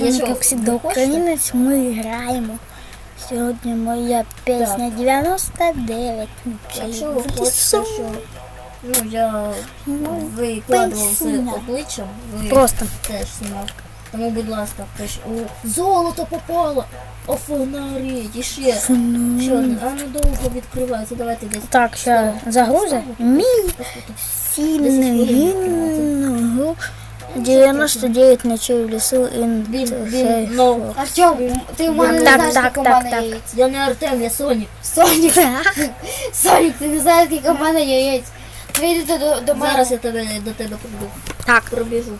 Як завжди, українець, ми граємо. Сьогодні моя пісня 99. Якщо ви хочете, що ну, я викладував з пенсійна. обличчям, ви Просто. теж знімав. Тому, будь ласка, пиш. О, золото попало! Офонарить, і ще. Ще одне, а недовго відкривається. Давайте десь. Так, ще загрузи. Мій сильний 99 ночей в він, інтер. ну, Артем, ти в мене не знаєш, скільки в мене яєць. я не Артем, я Сонік. Сонік, Сонік, ти не знаєш, скільки в мене яєць. Прийдете до, до мене. Зараз я тебе до тебе прийду. Так. Пробіжу.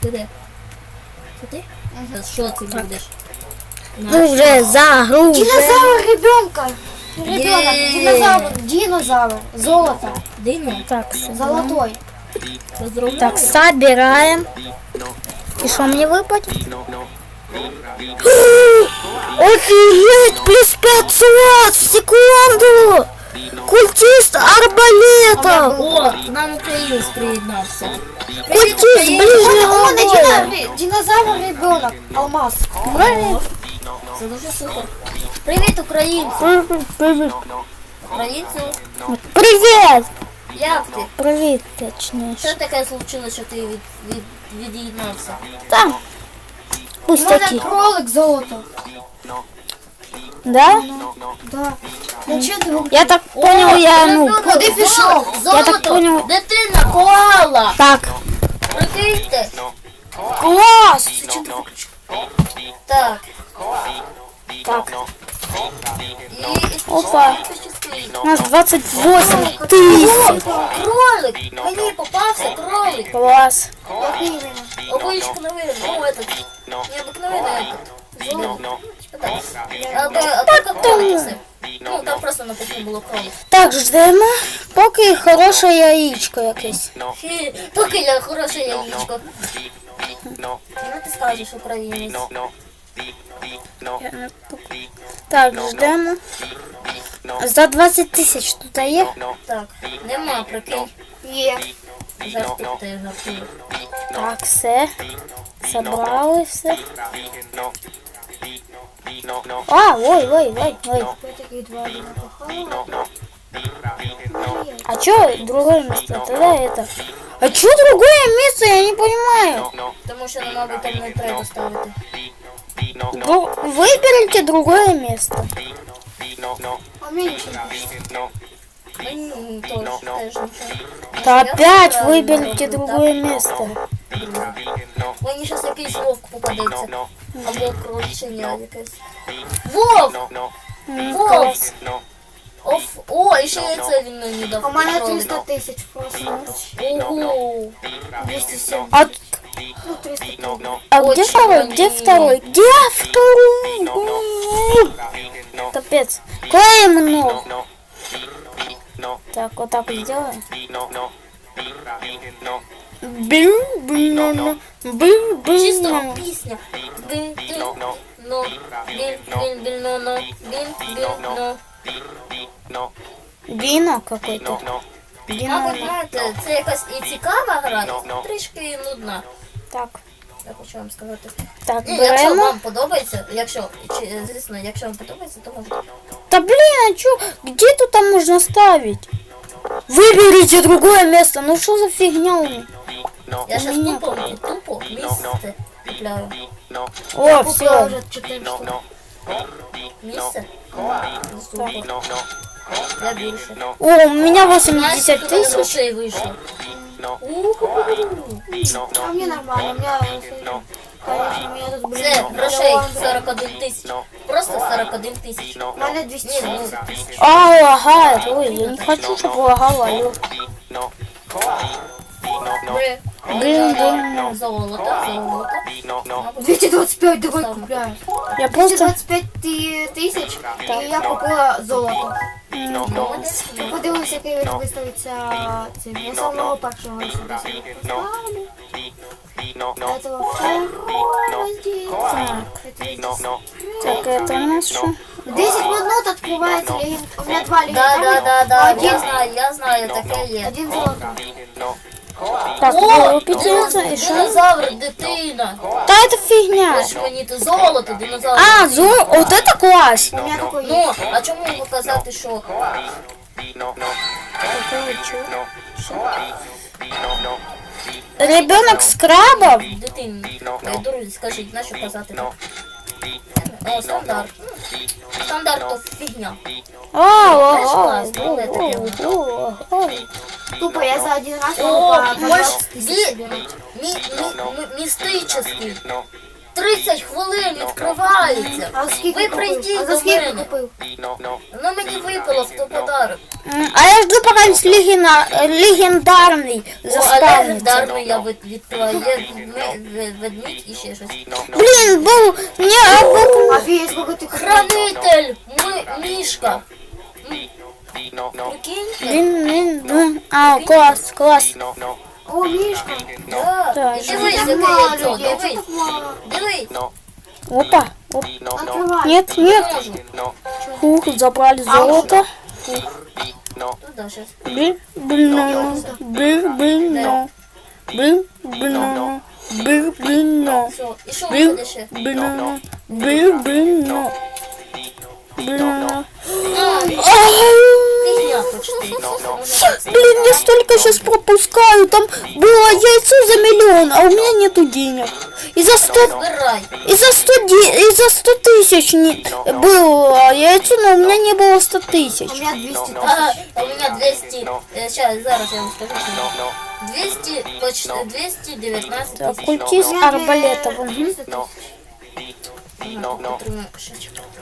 Ти де? Це ти? Що ти будеш? Ну вже загрузи. Динозавр ребенка. Ребенок, динозавр, динозавр, золото, Дино, Так, все. золотой. поздравляю. Так, собираем. И что мне выпадет? Офигеть, плюс 500 в секунду! Культист арбалета! О, нам українець приєднався. Культист ближнего Он боя! динозавр, динозавр ребенок, алмаз. Це дуже супер. Привіт, українці! Привет! Українцю, Привет! Як ти? Привет, точнее. Що таке случилось, що ти від, від, від'єднався? Там. У мене Пустяки. кролик золото. Да? Да. Ну що ти Я так понял, я ну. Куди пішов? Я так понял. Дитина коала! Так. Прикиньте! Класс! Так. Так. І Опа. пощастило. У нас 28 тысяч. Кролик! Мені попався кролик! Класс. Обычно новый, ну этот, необыкновенный этот. Золото. А, да, а как кролицы? Ну, там просто написано було кролик. Так, ждемо, поки хороше яєчко якесь. Хі, Поки я хороше яєчко. Ну, ти скажеш, українець. Так, ждемо. За 20 тисяч тут є? Так, нема, прикинь. Є. Так, все. Забрали все. А, ой, ой, ой, ой. А чё другое место? Тогда это. А чё другое место? Я не понимаю. Тому що, ну, мабуть, там не треба ставити. Дру- Выберите другое место. А менше. Мені теж, теж нічого. Да Я опять правильно выберите роблю, другое так? место. Мені щас якийсь вовк попадеться. Або крольчиня якесь. Вовк! М, Вовк! класс. Оф, о, і ще яйце він мені дав. У мене кролик. 300 тисяч просто. Ого. 207. А, Ну, 300 тисяч. а где Очень второй? они- Где второй? Где второй? Капец. Клеим много. Так, вот так вот сделаем. Блин, блин, блин, Чисто блин. пісня. Бін, бін, но, бін, бін, бін, но, но, бін, бін, но. Вино какой-то. Вино. Мабуть, знаєте, це якась і цікава гра, трішки нудна. Так, Я хочу вам сказати. так, Ну, якщо беремо. вам подобається, якщо, чи, звісно, якщо вам подобається, то можете. Да блин, а чё? Где тут там можно ставить? Выберите другое место. Ну что за фигня у меня? Я зараз мене тупо, тупо місце купляю. О, Купила все. вже 4 штуки. Місце? Супер. Я більше. О, у меня 80 Знаєте, скільки тысяч. грошей вийшло? А мне нормально, у меня, конечно, у меня тут, блин, Це грошей миллион. 41 тисяч. Просто 41 тисяч. У мене Ні, 270 ну, тисяч. А, лагает. Ой, я не хочу, чтобы лагало. алло. Бре. Блин, блин. Золото, золото. 225 давай купляю. Я просто... 225 ти- тисяч і я купила золото. Молодець. Подивимося, який він виставиться цим. Я самого першого сюди собі поставлю. Этого второго здесь. Это здесь. Так, это у нас что? 10 минут открывается леген... У меня два Да, да, легендарных. да, да, Один, я знаю, я знаю, таке є. один золото. Так, О, випітується і динозавр, що? динозавр, дитина. Та это фігня. Ось мені то золото, динозавр. А, дитина. зо, вот это класс. У меня такой есть. Ну, а чому ви казати, що Ребенок с крабом? дитині? Ой, Друзі, скажіть, на що казати? О, стандарт. Стандарт то фігня. А, ага. класс, ну, это О, о, о. Тупо я за один раз О, могу по- по ось 20 тысяч мі, собирать. мі, мі, мі, містичний. 30 хвилин відкривається. А за скільки Ви купив? прийдіть А за до скільки мене. купив? Воно мені випало в той подарок. М, А я жду, пока легена- легендарный О, а заспавнится. легендарний я від- відкриваю. Є ведме- ве- ведмідь і ще щось. Блин, был не а был- Офигеть, сколько ты купил? Хранитель! Ми, мішка! Блин, блин, блин. А, класс, класс. О, Мишка. Да. Так. Дивись, яке яйцо, дивись. Опа, оп. Открывай. Нет, нет. Фух, забрали золото. Туда. Блин, блин, блин, блин. Блин, блин. Блин, блин. Все. І що Блин, я столько сейчас пропускаю. Там было яйцо за миллион, а у меня нету денег. И за сто, Збирай. и за сто, де- и за сто тысяч не, было яйцо, но у меня не было сто тысяч. У меня 200 А, тысяч. а у меня 200, сейчас, зараз я вам скажу. скільки. 200, почти 219 Так, тисяч. культист арбалетов. мгм. 300 тысяч. Отримаю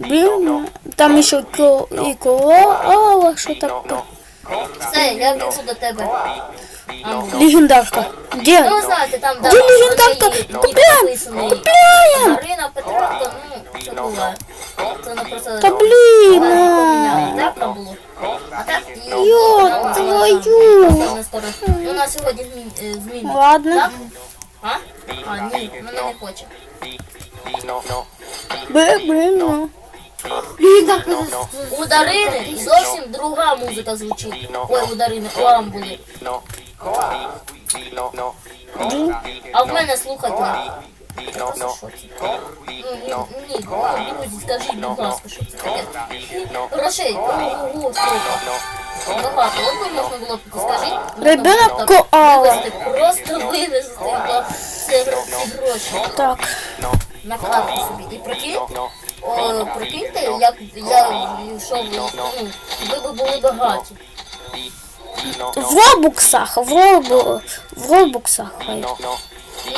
Блин, ну. Там еще ко- и кола, что такое. Все, я біжу до тебе. Ангел. Легендарка. Где? Ну, ви знаєте, там, да, Де легендарка? в неї нік Купляємо, написаний. купляємо. Марина Петренко, ну, це буває. Це не просто... Да блин, поміняли, а. так там було? А так і... Йо, нам твою. залишилося не скоро. Ну, на сьогодні змін, е, зміни. Ладно. Так? А? А, ні, мене не хоче. Блин, блин, ну. У Дарини зовсім друга музика звучить. Ой, у Дарини, у Амбулі. А в мене. Ну, ні, друзі, скажіть, будь ласка, що це таке. Грошей, ого, скільки. Багато, от би можна було скажіть. так коала. Просто вивезти ці гроші Так. на карту собі. І прикинь, о, прикиньте, як я йшов, ну, ви б були багаті. В робуксах, в, робу, в робуксах. хай.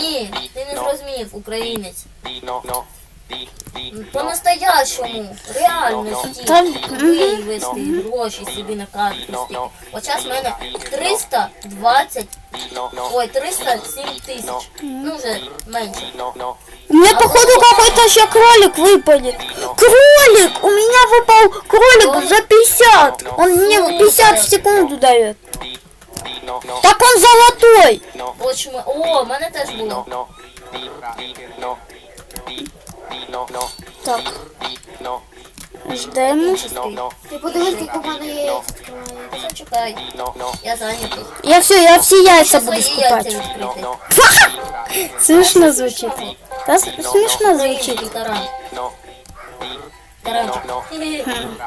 Ні, ти не зрозумів, українець. По-настоящому, реальності, Там, вивести гроші собі на скільки. От зараз в мене 320, ой, 307 тисяч. Ну, вже менше. У меня, походу, какой-то еще кролик выпадет. Кролик! У меня выпал кролик за 50. Он мне 50 в секунду дает. Так он золотой. От чому- О, мене теж було. Так. Ждемо. Ти подивись, як у мене є відкривається. Я зайнятий. Я все, я всі яйця буду скупати. Ну, ну. Смішно звучить. Та ну, смішно звучить. Таранчик.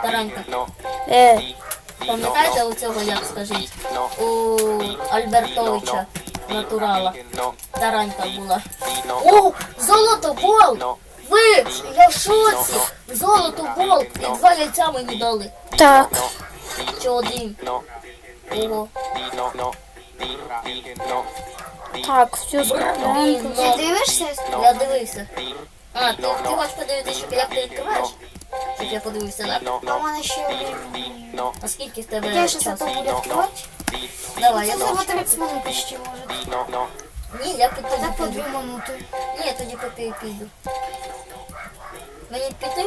Таранка. Е. Пам'ятаєте у цього, як скажіть? У Альбертовича натурала. Таранька була. О, золото волк! Ви, я в шоці! Золото бол! І два яйця мені дали. так. Чи один. Ого. Так, все скупаем. Блін, Ти ну, дивишся? я дивився. А, ти, ти хочеш подивитися, щоб як ти відкриваєш? Щоб я подивився, так? А у мене ще времени. А скільки в тебе Я сейчас часу? это буду открывать. Давай, я Это за бачу. 30 минут почти может. Ні, я під тоді Так по піду. дві минути. Ні, я тоді попі піду. Мені піти?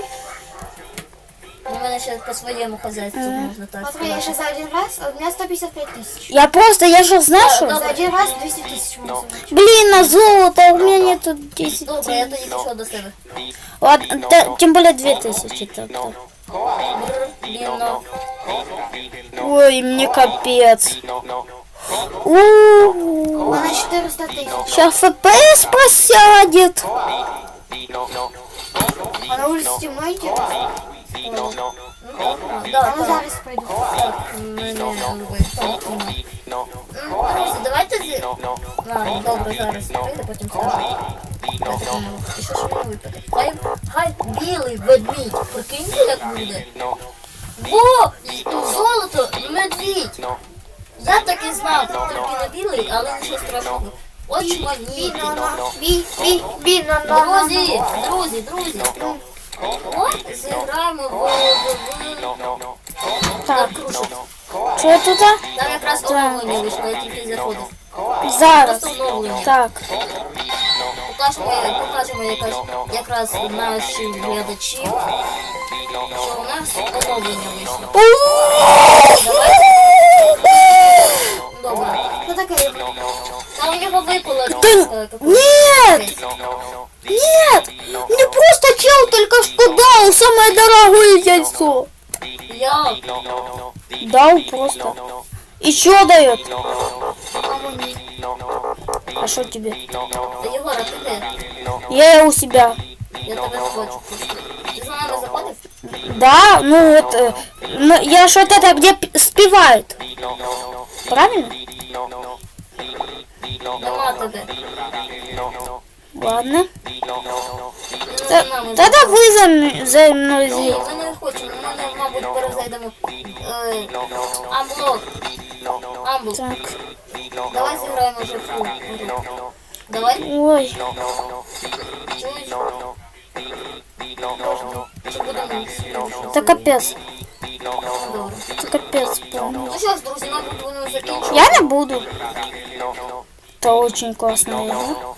У мене ще по своєму хазяйству можна так Смотри, я сказати. сейчас за один раз, а у меня 155 тысяч. Я просто, я же знаю, что... Да, За один раз 200 тысяч могу собрать. Блин, на золото, у меня нету 10 Добре, я тоді тысяч. пішов до себе. Ладно, та- тем более 2000 так -то. Бррр, Блін, ну. Ой, мне капец. У У меня 400 тысяч. Сейчас ФПС просядет. А на темно интересно. Да, ну зараз Друзі, давайте зі... А, добре, зараз прийде, потім скажу. І що ж мені випаде? Хай, хай білий ведмідь, прикиньте, як буде. Во! Золото, медвідь! Я так і знав, тільки не білий, але нічого страшного. Очманіти. Бинана, би, би, бинана. Друзі, друзі, друзі. От зіграємо в, в, в... Так, кружок. что тут? Там якраз оновлення вийшло, я тільки заходив. Зараз. Просто оновлення. Так. Покажемо, покажемо якраз, якраз нашим глядачам, що у нас оновлення вийшло. Добре. Что такое? там його випало. Та е, какой- Нет! Нет! Мне просто чел только что дал самое дорогое яйцо. Я. Дал просто. Еще дает. А что тебе? Та Єгора, ти де? Я у себя. Я тебе не хочу. Ти за нами заходив? Да, ну вот, э, ну, я это, где спевают. Правильно? Нема тебе. Ладно. Ти не Та- за нами Тогда вы за, м- за мной Ні, з'їдете. ми не хочемо, ми не, мабуть, перезайдемо. Е, Амблок. Амбл. Так. Давай зіграємо вже в фу. гру. Давай. Ой, Чуєш? Чи будемо? это капец. Добре. Это капец. прям. Ну що ж, друзі, мабуть, будемо закінчувати. Я не буду. Это очень классная игра.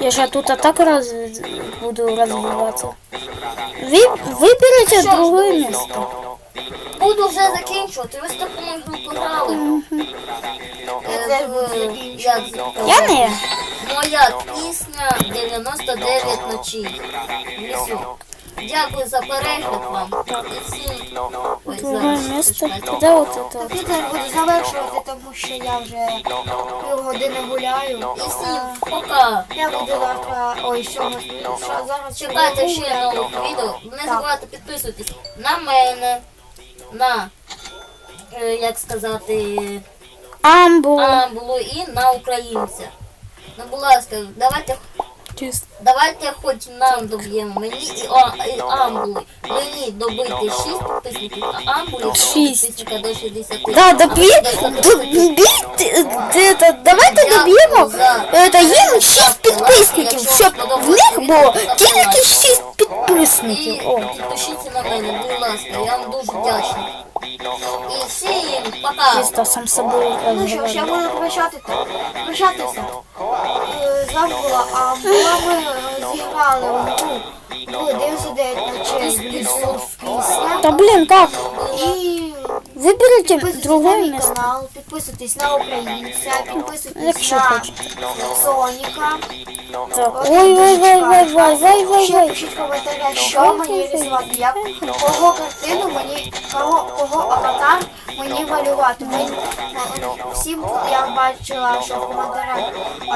Я же тут а так раз буду развиваться. Вы выберите Що ж, другое друзі, место. Буду вже закінчувати. Ви з такою групу грали. Е, теж в- буду закінчувати. як Я не. Моя пісня 99 ночей в лісу. Дякую за перегляд вам. Куда вот это? Так я теж буду завершувати, тому що я вже півгодини гуляю. І всім пока. Я буду завтра. Ой, що ми що зараз Чекайте ще нових відео. Не забувайте підписуватись на мене, на, е, як сказати, Амбу. Амбулу і на українця. Ну, будь ласка, давайте, Чисто. давайте хоч нам доб'ємо. Мені і, а, і Амбули. Мені добити 6 підписників, а Амбулі Шість. підписника до 60. Да, А добей, до 130. добей, это, давайте доб'ємо, это їм 6 підписників, щоб в них було тільки 6 І підписників. О. підпишіться на мене, будь ласка, я вам дуже вдячний. І всім пока! Чисто сам собою Ну що ж, я розмовляю. буду прощати, прощатися. Е, З вами була Амбула, ми зіграли в гру в 99 ночей в лісу пісня. Да блин, как? І Выберите підписуйтесь на другое канал, підписуйтесь на українця, підписуйтесь Якщо на хочете. Соніка. Так. Ой, ой, ой, ой, ой, ой, ой, Ще ой. пишіть в коментарях, що мені рисувати, як кого картину мені, кого, кого аватар мені малювати. Мені, всім я бачила, що в коментарях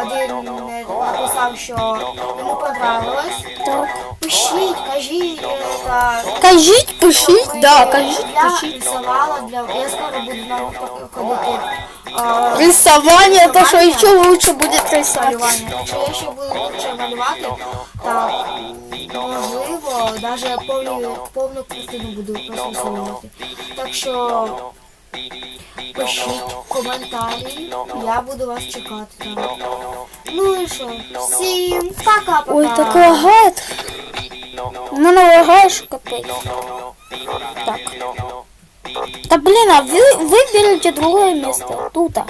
один е, написав, що йому понравилось. Так. Пишіть, кажіть, е, та Кажіть, пишіть, да, кажіть, я пишіть. рисувала для я скоро буду на ходити. а, Рисование, то что еще лучше будет рисовать. малювання. Якщо я ще буду лучше малювати, так можливо, навіть повну, повну картину буду розрисовувати. Так що Пишіть коментарі, я буду вас чекати. Ну і що? Всім пока-пока. Ой, так лагает. Мене лагаєш капець. Так. Та блін, а ви виберіть друге місце. Тут. Тута.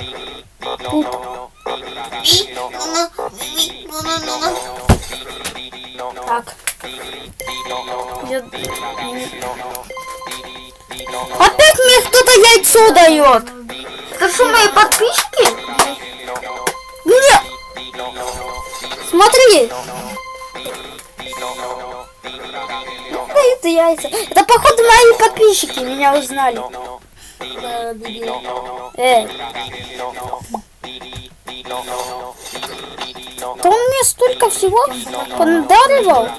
Так. Я... Опять мне кто-то яйцо дает. Это что, мои подписчики? Нет. Смотри. Дают яйца. Это походу мои подписчики меня узнали. Эй. Да он мне столько всего подаривал.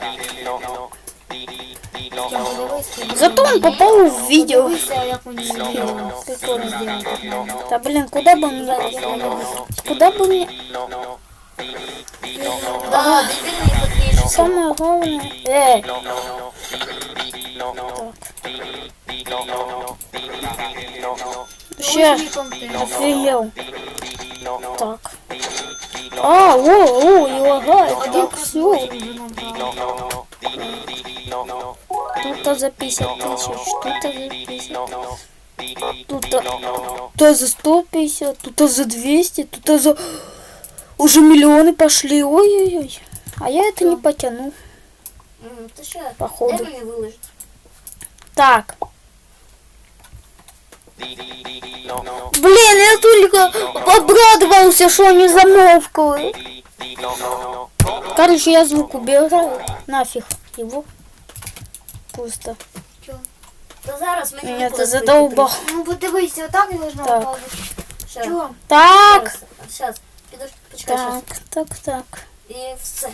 Зато он попал в видео. Да блин, куда бы мне... Куда бы мне... Да. Самое главное... Эй. Сейчас. Офигел. Так. А, о, о, и лагает. Так, все. Тут-то за 50 тысяч, тут-то за 50. Тут-то тут за 150, тут-то за 200, тут-то за... Уже миллионы пошли, ой-ой-ой. А я это не потяну, походу. Так. Блин, я только обрадовался, что они замолкли. Короче, я звук убираю. Нафиг его Пусто. Та зараз мені Меня это виклик задолбал. Ну, подивись, отак должно Так. впасти. виклик. Щас, Чого? Так, щас, Щас, підожди, почекай, щас. так, так, так. І все.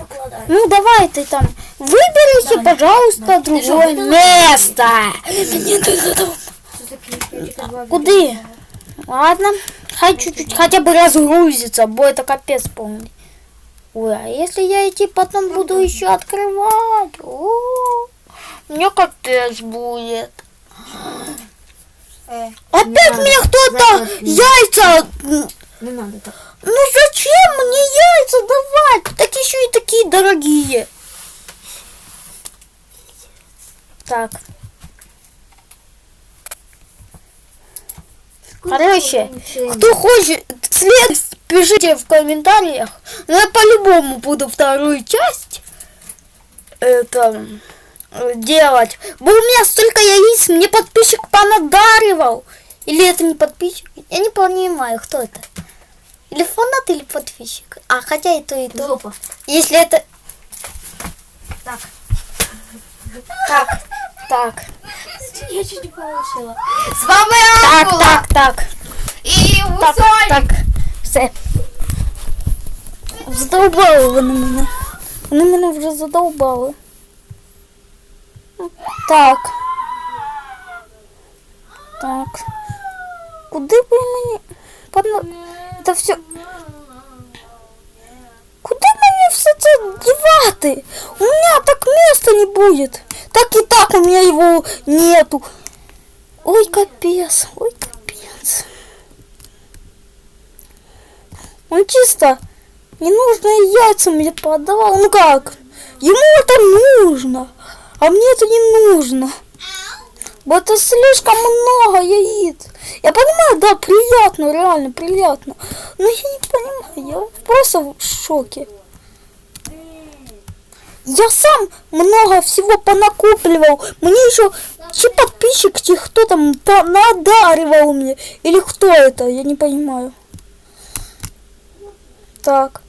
Викладаю. Ну давай ты там выберите, Давай. пожалуйста, Давай. Ты другое что, выдала? место. Мне ты задал. Це такі, я тільки два Куди? відео. Ладно, хай чуть-чуть хотя бы разгрузится, бо это капец полный. Ой, а если я идти потом буду еще открывать? О, мне капец будет. Е, Опять мне кто-то яйца... Не надо так. Ну зачем мне яйца давать? Так еще и такие дорогие. Так. Короче, кто хочет след, пишите в комментариях. Но я по-любому буду вторую часть это э, делать. Бо у меня столько яиц, мне подписчик понадаривал. Или это не подписчик? Я не понимаю, кто это. Или фанат, или подписчик. А хотя и то, и то. Жопа. Если это... Так. Так. Так. Я чуть не получила. З вами Так, Акула. так, так. І Так, Гусоль. так. Все. Задовбали вони мене. Вони мене вже задовбали. Так. Так. Куди ви мені? Пана... Це все. Куди мені все це девати? У меня так места не будет. Так и так у меня его нету. Ой, капец, ой, капец. Он чисто ненужные яйца мне подавал. Ну как? Ему это нужно, а мне это не нужно. Вот это слишком много яиц. Я понимаю, да, приятно, реально приятно. Но я не понимаю, я просто в шоке. Я сам много всего понакупливал. Мне еще чи подписчик, чи кто там по- надаривал мне. Или кто это, я не понимаю. Так.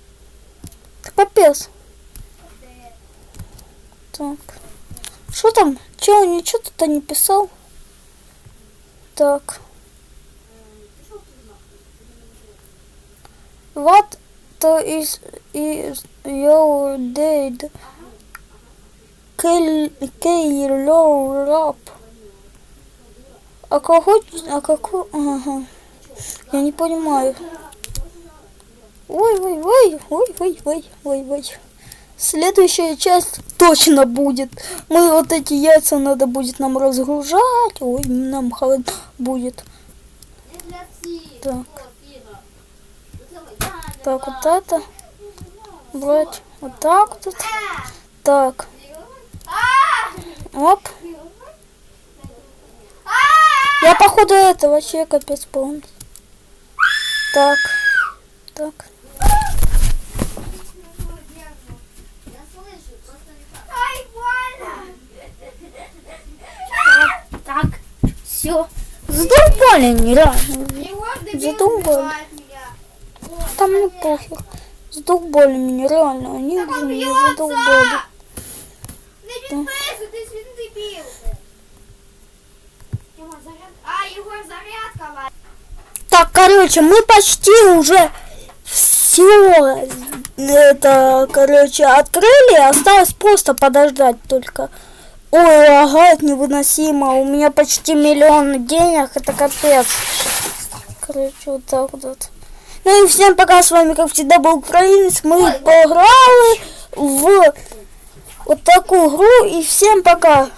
Капец. Так. Что там? Че, он ничего тут не писал? Так. What is, is your date? Кейло рап. А кого? А какой? Ага. Я не понимаю. Ой, ой, ой, Следующая часть точно будет. Мы вот эти яйца надо будет нам разгружать. Ой, нам холодно будет. Так. Так, вот это. Брать. Вот так вот. Так. Оп. Я походу это вообще капец полный. Так. Так. все. Задолбали нереально. Егор Задумал. убивает меня. Там мне похер. Задолбали меня реально. Они Так уже он меня бьется! задолбали. Не підписуй, ти свій дебіл. Егор, заряд... А, Егор, зарядка, ва- Так, короче, мы почти уже все это, короче, открыли. Осталось просто подождать только. Ой, лагает невыносимо. У меня почти миллион денег. Это капец. Короче, вот так вот. Ну и всем пока. С вами, как всегда, был Украинец. Мы поиграли в вот такую игру. И всем пока.